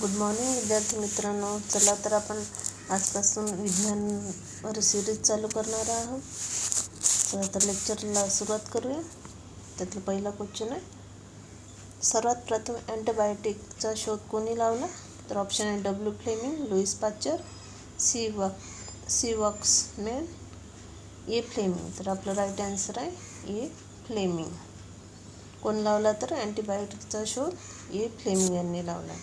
Good morning विद्यार्थी मित्रांनो. चला तर आपण आजपासून विज्ञानवर सिरीज चालू करणार आहोत. चला तर लेक्चरला सुरुवात करूया. त्यातला पहिला क्वेश्चन आहे. सर्वात प्रथम अँटीबायोटिकचा शोध कोणी लावला? तर ऑप्शन आहे W Fleming Louis Pasteur C walk C Waksman A Fleming तर आपलं राईट आन्सर आहे ए फ्लेमिंग कोण लावला तर अँटीबायोटिकचा शोध? ए फ्लेमिंग यांनी लावला.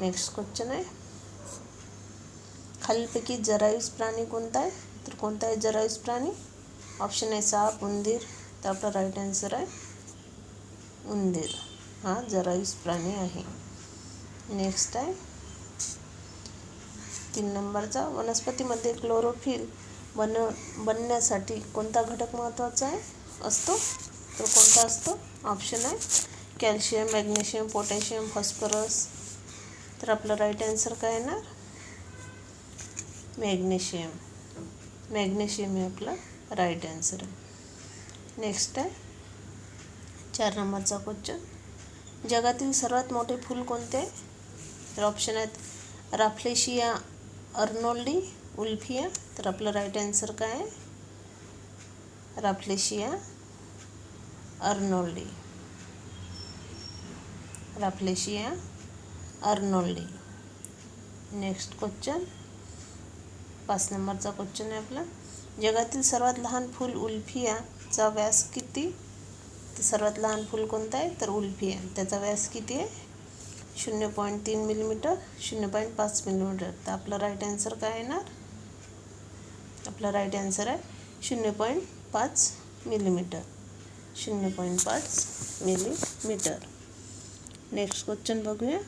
नेक्स्ट क्वेश्चन आहे. खालीलपैकी जरायुज प्राणी कोणता आहे? तर कोणता आहे जरायुज प्राणी? ऑप्शन आहे साप उंदीर. तर आपला राईट आन्सर आहे उंदीर. हा जरायुज प्राणी आहे. नेक्स्ट आहे. तीन नंबरचा वनस्पतीमध्ये क्लोरोफिल बन बनण्यासाठी कोणता घटक महत्त्वाचा आहे? असतो. तर कोणता असतो? ऑप्शन आहे कॅल्शियम मॅग्नेशियम पोटॅशियम फॉस्फरस तर आपलं राईट आन्सर काय येणार? मॅग्नेशियम मॅग्नेशियम हे आपलं राईट आन्सर आहे. नेक्स्ट आहे. चार नंबरचा क्वेश्चन जगातील सर्वात मोठे फूल कोणते? आहे तर ऑप्शन आहेत राफ्लेशिया अर्नोल्डी उल्फिया. तर आपलं राईट आन्सर काय आहे? राफ्लेशिया अर्नोल्डी. राफ्लेशिया अर्नोल्डी. नेक्स्ट क्वेश्चन पाच नंबरचा क्वेश्चन आहे आपला. जगातील सर्वात लहान फूल उल्फियाचा व्यास किती? तर सर्वात लहान फूल कोणतं आहे? तर उल्फिया. त्याचा व्यास किती आहे? शून्य पॉईंट तीन मिलीमीटर शून्य पॉईंट पाच मिलीमीटर तर आपला राईट आन्सर काय येणार? आपला राईट आन्सर आहे शून्य पॉईंट पाच मिलीमीटर शून्य पॉईंट पाच मिलीमीटर नेक्स्ट क्वेश्चन बघूया.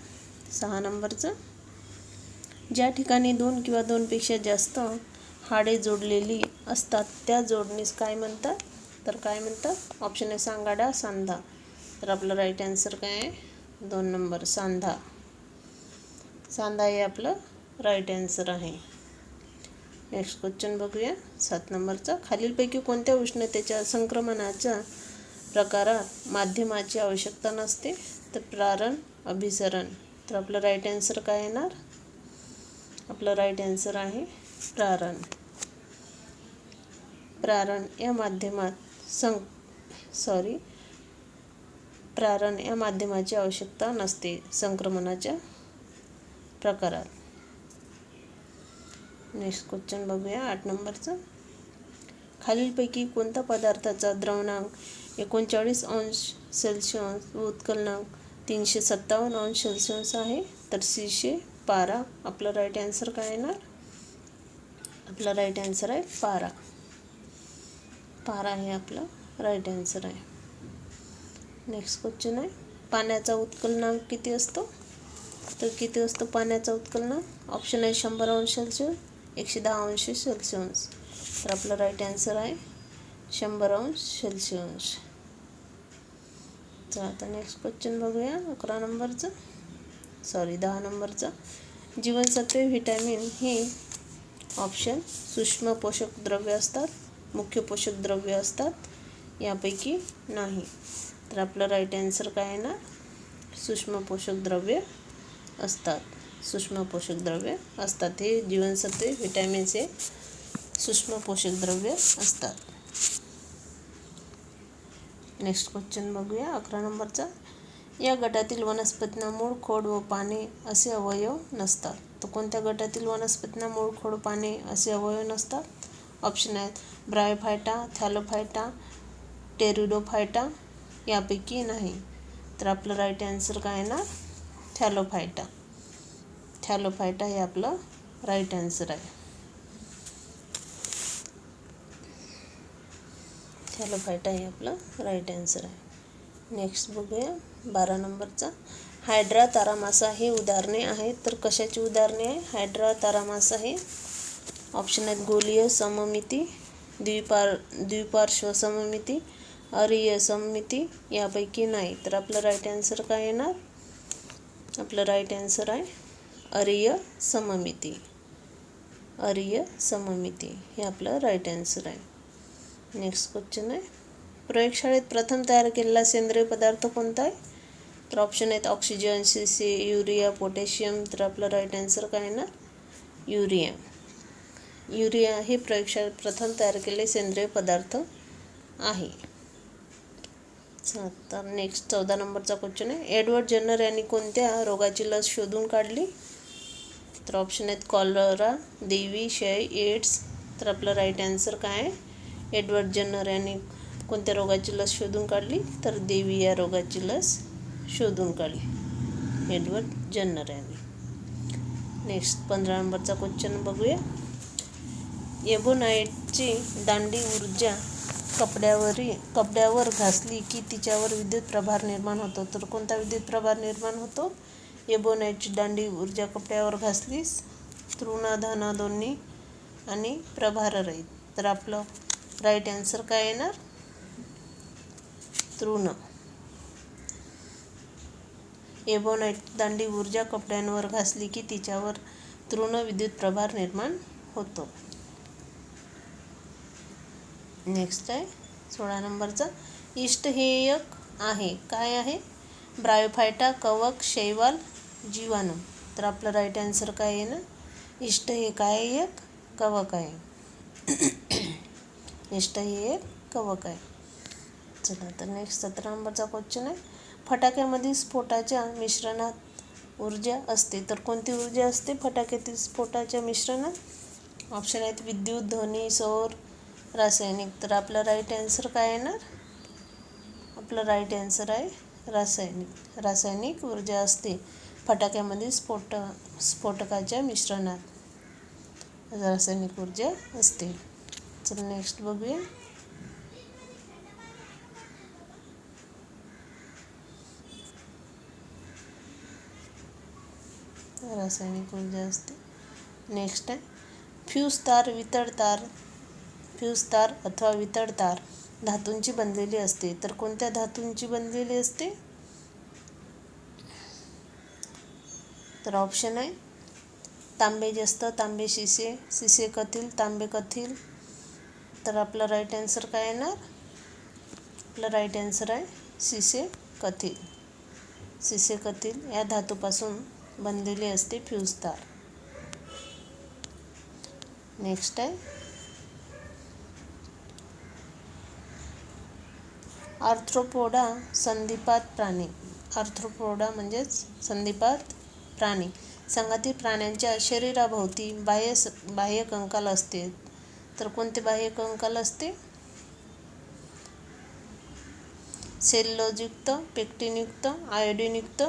सहा नंबरचं. ज्या ठिकाणी दोन किंवा दोनपेक्षा जास्त हाडे जोडलेली असतात त्या जोडणीस काय म्हणतात? तर काय म्हणतात? ऑप्शन आहे सांगाडा सांधा. तर आपलं राईट आन्सर काय आहे? दोन नंबर सांधा. सांधा हे आपलं राईट आन्सर आहे. नेक्स्ट क्वेश्चन बघूया. सात नंबरचा. खालीलपैकी कोणत्या उष्णतेच्या संक्रमणाच्या प्रकारात माध्यमाची आवश्यकता नसते? तर प्रारण अभिसरण. तर आपलं राईट आन्सर काय येणार? आपलं राईट आन्सर आहे प्रारण. प्रारण या माध्यमात सं सॉरी प्रारण या माध्यमाची आवश्यकता नसते संक्रमणाच्या प्रकारात. नेक्स्ट क्वेश्चन बघूया आठ नंबरचं. खालीलपैकी कोणत्या पदार्थाचा द्रवणांक एकोणचाळीस अंश सेल्सिअस व उत्कलनांक तीनशे सत्तावन्न अंश सेल्सिअस आहे. तर सीशे पारा आपलं राईट आन्सर काय येणार? आपला राईट आन्सर आहे पारा पारा हे आपलं राईट आन्सर आहे. नेक्स्ट क्वेश्चन आहे. पाण्याचा उत्कलनांक किती असतो? तर किती असतो पाण्याचा उत्कलनांक? ऑप्शन आहे शंभर अंश सेल्सिअस एकशे दहा अंश सेल्सिअस तर आपलं राईट आन्सर आहे शंभर अंश सेल्सिअस चला आता नेक्स्ट क्वेश्चन बघूया. अकरा नंबरचं. सॉरी दहा नंबरचं. जीवनसत्वे व्हिटॅमिन हे ऑप्शन सूक्ष्म पोषक द्रव्य असतात. मुख्य पोषक द्रव्य असतात. यापैकी नाही. तर आपलं राईट आन्सर काय आहे ना? सूक्ष्म पोषक द्रव्य असतात. सूक्ष्म पोषक द्रव्य असतात. हे जीवनसत्वे व्हिटॅमिन्स हे सूक्ष्म पोषक द्रव्य असतात. नेक्स्ट क्वेश्चन बघूया. अकरा नंबरचा. या गटातील वनस्पतींना मूळ खोड व पाने असे अवयव नसतात. तर कोणत्या गटातील वनस्पतींना मूळ खोड पाने असे अवयव नसतात? ऑप्शन आहेत. ब्रायोफायटा थॅलोफायटा टेरिडोफायटा यापैकी नाही. तर आपलं राईट आन्सर काय ना? थॅलोफायटा थॅलोफायटा हे आपलं राईट आन्सर आहे. थॅलोफायटा हे आपलं. राईट आन्सर आहे. नेक्स्ट बघूया बारा नंबरचा. हायड्रा तारामासा हे उदाहरणे आहेत. तर कशाची उदाहरणे आहे? हायड्रा तारामासा हे ऑप्शन आहेत. गोलीय सममिती द्विपार द्विपार्श्व सममिती अरिय सममिती यापैकी नाही. तर आपलं राईट आन्सर काय येणार? आपलं राईट आन्सर आहे अरिय सममिती. अरिय सममिती हे आपलं राईट आन्सर आहे. नेक्स्ट क्वेश्चन आहे प्रयोगशाळेत प्रथम तयार केलेला सेंद्रिय पदार्थ कोणता आहे? तर ऑप्शन आहेत oxygen C C urea potassium तर आपलं राईट आन्सर काय आहे ना? युरिया युरिया हे प्रयोगशाळेत प्रथम तयार केलेले सेंद्रिय पदार्थ आहे. चला, तर नेक्स्ट चौदा नंबरचा क्वेश्चन आहे. एडवर्ड जन्नर यांनी कोणत्या रोगाची लस शोधून काढली? तर ऑप्शन आहेत कॉलरा देवी क्षय एड्स तर आपलं राईट आन्सर काय आहे? एडवर्ड जन्नर यांनी कोणत्या रोगाची लस शोधून काढली? तर देवी या रोगाची लस शोधून काढली. एडवर्ड जन्नर यांनी. नेक्स्ट पंधरा नंबरचा क्वेश्चन बघूया. एबोनाईटची दांडी ऊर्जा कपड्यावरी कपड्यावर घासली की तिच्यावर विद्युत प्रभार निर्माण होतो. तर कोणता विद्युत प्रभार निर्माण होतो? एबोनाईटची दांडी ऊर्जा कपड्यावर घासलीस तृण धन दोन्ही आणि प्रभाररहित. तर आपलं राईट आन्सर काय येणार? तृण. एबोनाईट दांडी ऊर्जा कपड्यांवर घासली की तिच्यावर तृण विद्युत प्रभार निर्माण होतो. नेक्स्ट आहे. सोळा नंबरचा. इष्ट हे एक आहे. काय आहे? ब्रायोफायटा कवक शैवाल जीवाणू. तर आपलं राईट आन्सर काय आहे ना इष्ट हे काय एक कवक आहे. निष्ठा हे एक कवक आहे. चला तर नेक्स्ट सतरा नंबरचा क्वेश्चन आहे. फटाक्यामधील स्फोटाच्या मिश्रणात ऊर्जा असते. तर कोणती ऊर्जा असते? फटाक्यातील स्फोटाच्या मिश्रणात? ऑप्शन आहेत विद्युत ध्वनी सौर रासायनिक. तर आपला राईट आन्सर काय येणार? आपलं राईट आन्सर आहे रासायनिक. रासायनिक ऊर्जा असते फटाक्यामध्ये स्फोट स्फोटकाच्या मिश्रणात. रासायनिक ऊर्जा असते. चल नेक्स्ट बघूया रासायनिक ऊर्जा नेक्स्ट आहे फ्यूज तार, वितळ तार। फ्यूज तार अथवा वितळ तार धातूंची बनलेली असते. तर कोणत्या धातूंची बनलेली असते? तर ऑप्शन आहे. तांबे जास्त, तांबे शिसे शिसे कथील, तांबे कथील. तर आपला राईट आन्सर काय येणार? आपलं राईट आन्सर आहे सिसे कथील. शिसे कथील या धातूपासून बनलेली असते फ्यूज तार. नेक्स्ट आहे. आर्थ्रोपोडा संधिपात प्राणी. आर्थ्रोपोडा म्हणजेच संधिपात प्राणी. संघातील प्राण्यांच्या शरीराभोवती बाह्य स बाह्य कंकाल असते. तर कोणते बाह्य कंकाल असते? सेल्लोजयुक्त पेक्टिनयुक्त आयोडिनयुक्त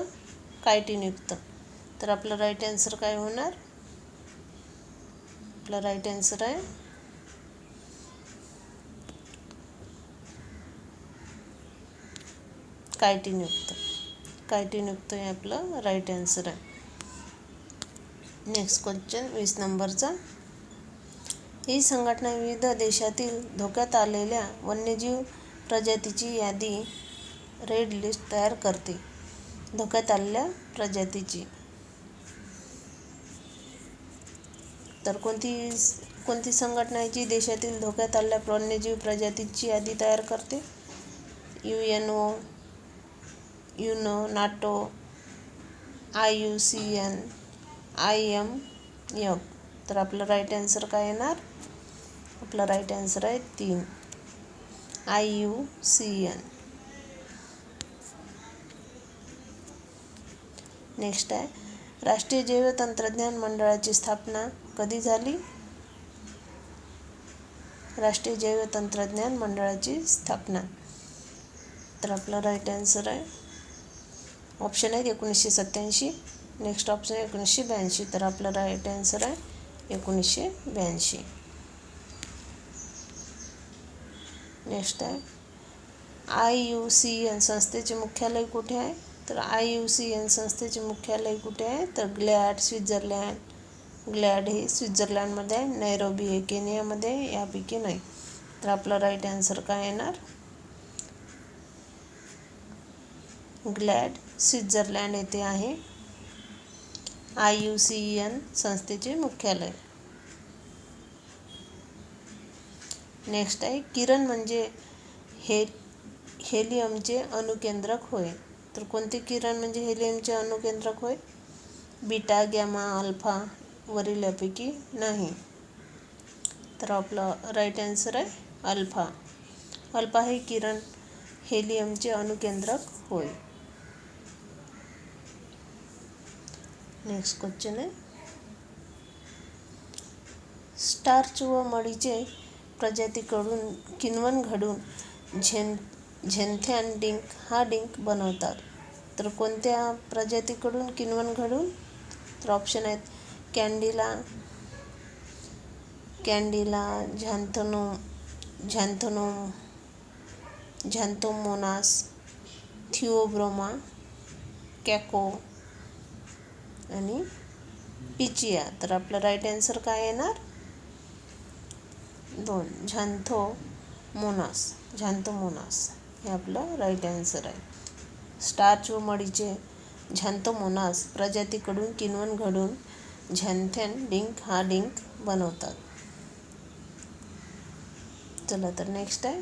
कायटिनयुक्त. तर आपलं राईट आन्सर काय होणार? आपलं राईट आन्सर आहे कायटिनयुक्त. कायटिनयुक्त हे आपलं राईट आन्सर आहे. नेक्स्ट क्वेश्चन वीस नंबरचा. ही संघटना विविध देशातील धोक्यात आलेल्या वन्यजीव प्रजातीची यादी रेड लिस्ट तयार करते. धोक्यात आलेल्या प्रजातीची. तर कोणती कोणती संघटना आहे जी देशातील धोक्यात आलेल्या वन्यजीव प्रजातीची यादी तयार करते? U N O UNO NATO I U C N I M F. तर आपलं राईट आन्सर काय येणार? आपलं राईट आन्सर आहे? तीन. I U C N next आहे. राष्ट्रीय जैव तंत्रज्ञान मंडळाची स्थापना कधी झाली? राष्ट्रीय जैव तंत्रज्ञान मंडळाची स्थापना. तर आपला राईट आन्सर आहे. ऑप्शन आहेत एकोणीसशे सत्त्याऐंशी. नेक्स्ट ऑप्शन आहे एकोणीसशे ब्याऐंशी. तर आपला राईट आन्सर आहे एकोणीसशे ब्याऐंशी. नेक्स्ट आहे आय यू सी एन संस्थेचे मुख्यालय कुठे आहे? तर आय यू सी एन संस्थेचे मुख्यालय कुठे आहे? तर ग्लॅड स्वित्झर्लँड. ग्लॅड हे स्वित्झर्लंडमध्ये आहे नैरोबी हे केनियामध्ये यापैकी नाही. तर आपला राईट आन्सर काय येणार? ग्लॅड स्वित्झर्लँड येथे आहे. आय यू सी एन संस्थेचे मुख्यालय. नेक्स्ट आहे किरण म्हणजे हे हेलियमचे अणुकेंद्रक होय. तर कोणते किरण म्हणजे हेलियमचे अणुकेंद्रक होय? बीटा गॅमा अल्फा वरील यापैकी नाही. तर आपलं राईट आन्सर आहे अल्फा. अल्फा हे किरण हेलियमचे अणुकेंद्रक होय. नेक्स्ट क्वेश्चन आहे. स्टार्च व मळीचे प्रजातीकडून किण्वन घडून झेन झेंथॅन डिंक हा डिंक बनवतात. तर कोणत्या प्रजातीकडून किण्वन घडून? तर ऑप्शन आहेत. कॅन्डिला कॅन्डिला झॅन्थोनो झॅन्थोनो झॅन्थोमोनास थिओब्रोमा कॅको आणि पिचिया. तर आपलं राईट आन्सर काय येणार? दोन. झॅन्थो मोनास. झॅन्थोमोनास हे आपलं राईट आन्सर आहे. स्टार्च व मडीचे झॅन्थोमोनास प्रजातीकडून किण्वन घडून झंथेन डिंक हा डिंक बनवतात. चला तर नेक्स्ट आहे.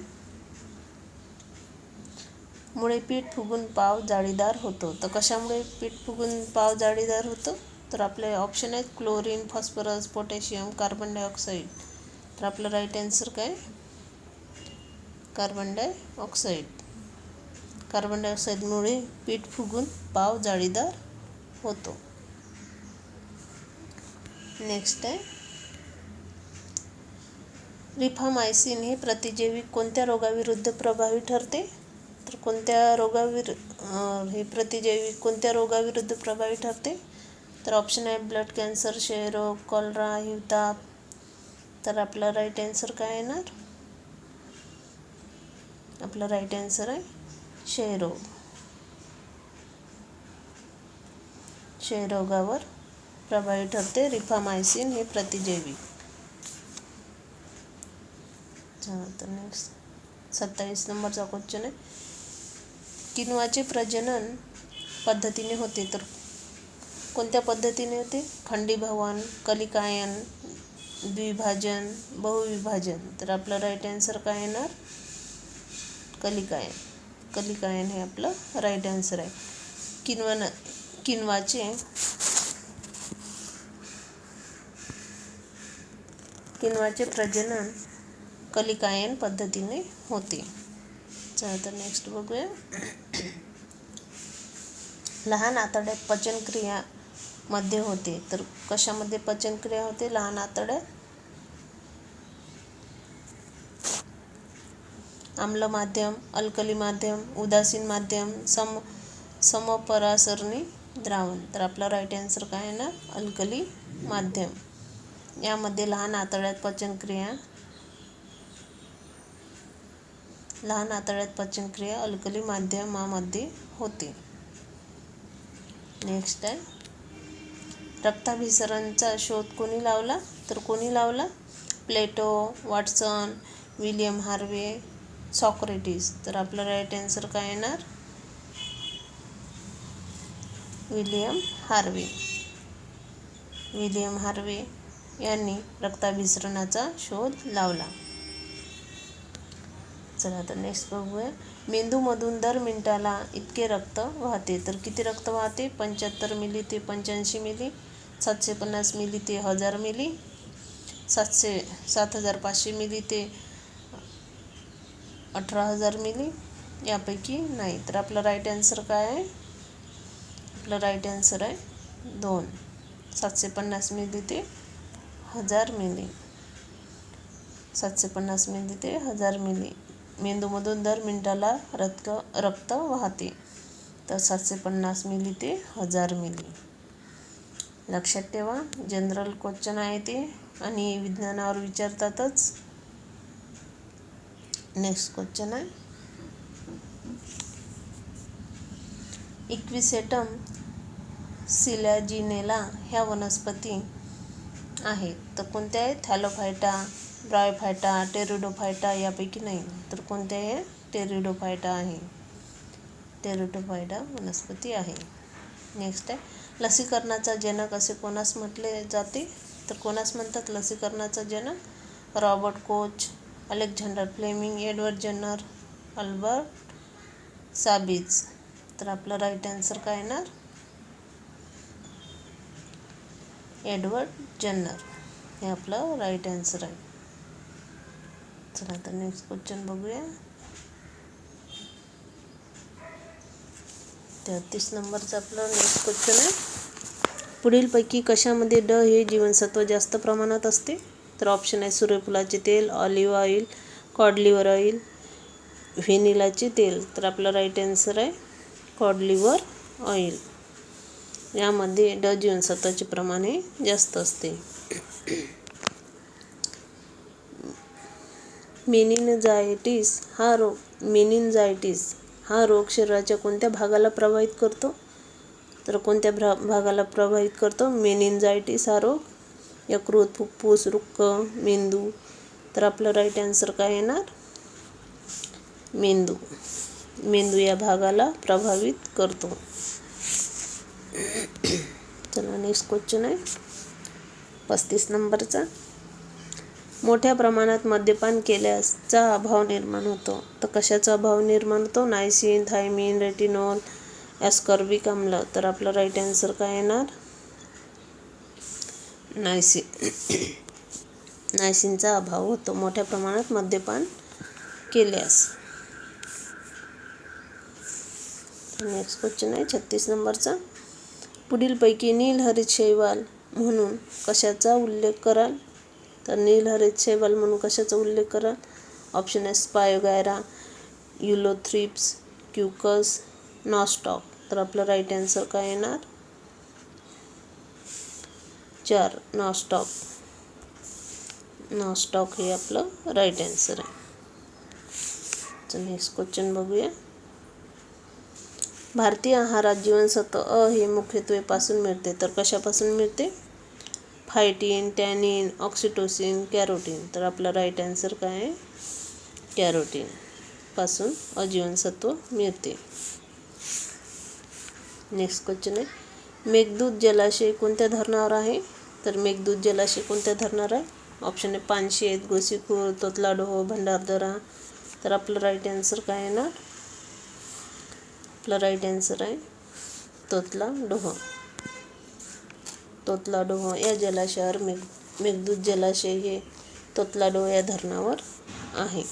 मुळे पीठ फुगून पाव जाळीदार होतो. तर कशामुळे पीठ फुगून पाव जाळीदार होतो? तर आपले ऑप्शन आहेत chlorine phosphorus potassium carbon dioxide तर आपलं राईट आन्सर काय? कार्बन डायऑक्साईड कार्बन डायऑक्साईडमुळे पीठ फुगून पाव जाळीदार होतो. नेक्स्ट आहे. रिफामायसिन हे प्रतिजैविक कोणत्या रोगाविरुद्ध प्रभावी ठरते? तर कोणत्या रोगाविर हे प्रतिजैविक कोणत्या रोगाविरुद्ध प्रभावी ठरते? तर ऑप्शन आहे ब्लड कॅन्सर क्षयरोग कॉलरा हिवताप तर आपला राईट आन्सर काय येणार? आपला राईट आन्सर आहे क्षयरोग. क्षयरोगावर प्रभावी ठरते रिफामायसिन हे प्रतिजैविक. तर नेक्स्ट सत्तावीस नंबरचा क्वेश्चन आहे. किनवाचे प्रजनन पद्धतीने होते तर कोणत्या पद्धतीने होते? खंडीभवन कलिकायन द्विभाजन बहुविभाजन. तर आपलं राईट आन्सर काय येणार? कलिकायन. कलिकायन हे आपलं राईट आन्सर आहे. किनवन किनवाचे किनवाचे प्रजनन कलिकायन पद्धतीने होते. चला तर नेक्स्ट बघूया. लहान आतड्यात पचनक्रिया मध्ये होते. तर कशामध्ये पचनक्रिया होते? लहान आतड्यात आम्ल माध्यम अल्कली माध्यम उदासीन माध्यम सम समपरासरणी द्रावण. तर आपला राईट आन्सर काय आहे ना? अल्कली माध्यम. यामध्ये लहान आतड्यात पचनक्रिया लहान आतड्यात पचनक्रिया अल्कली माध्यमामध्ये होते. नेक्स्ट आहे. रक्ताभिसरणचा शोध कोणी लावला? तर कोणी लावला? Plato Watson William Harvey Socrates. तर आपलं राईट आन्सर काय येणार? William Harvey. विलियम हार्वे यांनी रक्ताभिसरणाचा शोध लावला. चला तर नेक्स्ट बघूया. मेंदूमधून दर मिनिटाला इतके रक्त वाहते. तर किती रक्त वाहते? पंच्याहत्तर मिली ते पंच्याऐंशी मिली. सातशे पन्नास मिली ते हजार मिली सातशे सात हजार पाचशे मिली ते अठरा हजार मिली यापैकी नाही. तर आपलं राईट आन्सर काय आहे? आपलं राईट आन्सर आहे दोन. सातशे पन्नास मिली ते हजार मिली. सातशे पन्नास मिली ते हजार मिली. मेंदूमधून दर मिनिटाला रक्त रक्त वाहते. तर सातशे पन्नास मिली ते हजार मिली. लक्षात ठेवा. जनरल क्वेश्चन आहे ते आणि विज्ञानावर विचारतातच. नेक्स्ट क्वेश्चन आहे. इक्विसेटम सिलॅजिनेला ह्या वनस्पती आहेत. तर कोणत्या आहेत? थॅलोफायटा ब्रायोफायटा टेरिडोफायटा यापैकी नाही. तर कोणत्या आहे टेरिडोफायटा आहे. टेरिडोफायटा वनस्पती आहे. नेक्स्ट आहे. लसीकरणाचा जनक असे कोणास म्हटले जाते? तर कोणास म्हणतात लसीकरणाचा जनक? Robert Koch Alexander Fleming Edward Jenner Albert Sabin. तर आपलं राईट आन्सर काय येणार? Edward Jenner. हे आपलं राईट आन्सर आहे. चला तर नेक्स्ट क्वेश्चन बघूया. तेहतीस नंबरचं आपलं नेक्स्ट क्वेश्चन आहे. पुढीलपैकी कशामध्ये ड हे जीवनसत्व जास्त प्रमाणात असते? तर ऑप्शन आहे सूर्यफुलाचे तेल olive oil cod liver oil व्हेनिलाचे तेल. तर आपलं राईट आन्सर आहे कॉडलिवर ऑइल यामध्ये ड जीवनसत्वाचे प्रमाण हे जास्त असते. मेनिनजायटीस हा रोग मेनिनजायटीस हा रोग शरीराच्या कोणत्या भागाला प्रभावित करतो? तर कोणत्या भ्रा भागाला प्रभावित करतो? मेनिनजायटिस हा रोग. यकृत फुप्फूस रुक्क मेंदू. तर आपलं राईट आन्सर काय येणार? मेंदू. मेंदू या भागाला प्रभावित करतो. चला नेक्स्ट क्वेश्चन आहे. पस्तीस नंबरचा. मोठ्या प्रमाणात मद्यपान केल्यासचा अभाव निर्माण होतो. तर कशाचा अभाव निर्माण होतो? नायसिन थायमिन रेटिनॉल ॲस्कॉर्बिक आम्ल तर आपलं राईट आन्सर काय येणार? नायसिन नायसिनचा अभाव होतो मोठ्या प्रमाणात मद्यपान केल्यास. नेक्स्ट क्वेश्चन आहे छत्तीस नंबरचा. पुढीलपैकी नीलहरित शैवाल म्हणून कशाचा उल्लेख कराल? तर नीलहरित शैवाल म्हणून कशाचा उल्लेख कराल? ऑप्शन आहे स्पायोगायरा युलोथ्रिप्स क्युकस नॉस्टॉक. तर आपलं राईट आन्सर काय येणार? चार. नॉस्टॉक नॉस्टॉक हे आपलं राईट आन्सर आहे. तर नेक्स्ट क्वेश्चन बघूया. भारतीय आहारात जीवनसत्व अ हे मुख्यत्वे पासून मिळते. तर कशापासून मिळते? फायटीन टॅनिन ऑक्सिटोसिन कॅरोटीन तर आपला राईट आन्सर काय आहे? कॅरोटीन पासून अजीवनसत्व मिळते. नेक्स्ट क्वेश्चन आहे. मेघदूत जलाशय कोणत्या धरणावर आहे? तर मेघदूत जलाशय कोणत्या धरणावर आहे? ऑप्शन आहे पानशेत गोसीखूर तोतलाडोह भंडारदरा. तर आपलं राईट आन्सर काय येणार आपलं राईट आन्सर आहे तोतला डोह तोतला डोह या जलाशयावर मेघ मेघदूत जलाशय हे तोतला डोह या धरणावर आहे.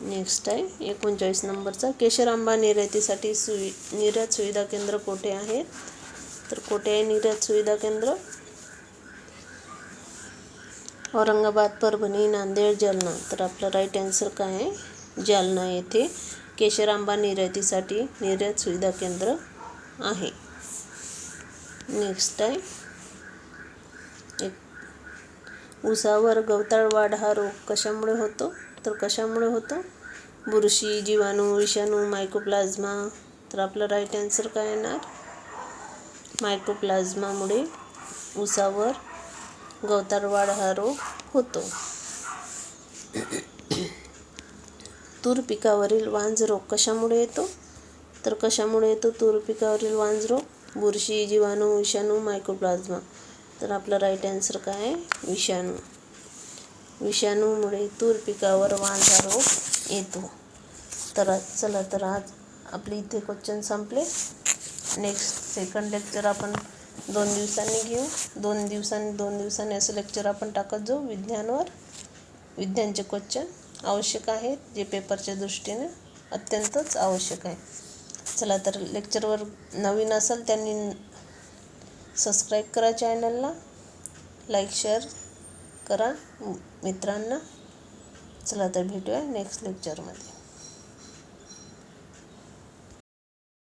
नेक्स्ट आहे. एकोणचाळीस नंबरचा. केशर आंबा निर्यातीसाठी सुवि निर्यात सुविधा केंद्र कोठे आहे? तर कोठे आहे निर्यात सुविधा केंद्र? औरंगाबाद परभणी नांदेड जालना. तर आपला राईट आन्सर काय आहे? जालना येथे केशर आंबा निर्यातीसाठी निर्यात सुविधा केंद्र आहे. नेक्स्ट आहे. एक उसावर गवताळ वाढ हा रोग कशामुळे होतो? तर कशामुळे होतो? बुरशी जीवाणू विषाणू मायकोप्लाझ्मा तर आपलं राईट आन्सर काय येणार? मायकोप्लाज्मामुळे उसावर गवताळवाढ हा रोग होतो. तूर पिकावरील वांज रोग कशामुळे येतो? तर कशामुळे येतो? तूर पिकावरील वांज रोग बुरशी जीवाणू विषाणू मायक्रोप्लाझ्मा तर आपला राईट आन्सर काय आहे? विषाणू. विषाणूमुळे तूर पिकावर वांज रोग येतो. तर चला तर आज आपले इथे क्वेश्चन संपले. नेक्स्ट सेकंड लेक्चर आपण दोन दिवसांनी घेऊ. दोन दिवसांनी दोन दिवसांनी असं लेक्चर आपण टाकत जाऊ विज्ञानवर. विज्ञानचे क्वेश्चन आवश्यक आहेत जे पेपरच्या दृष्टीने अत्यंतच आवश्यक आहे. चला तर लेक्चरवर नवीन असेल त्यांनी सबस्क्राईब करा चॅनलला लाईक शेअर करा. मित्रांना चला तर भेटूया नेक्स्ट लेक्चरमध्ये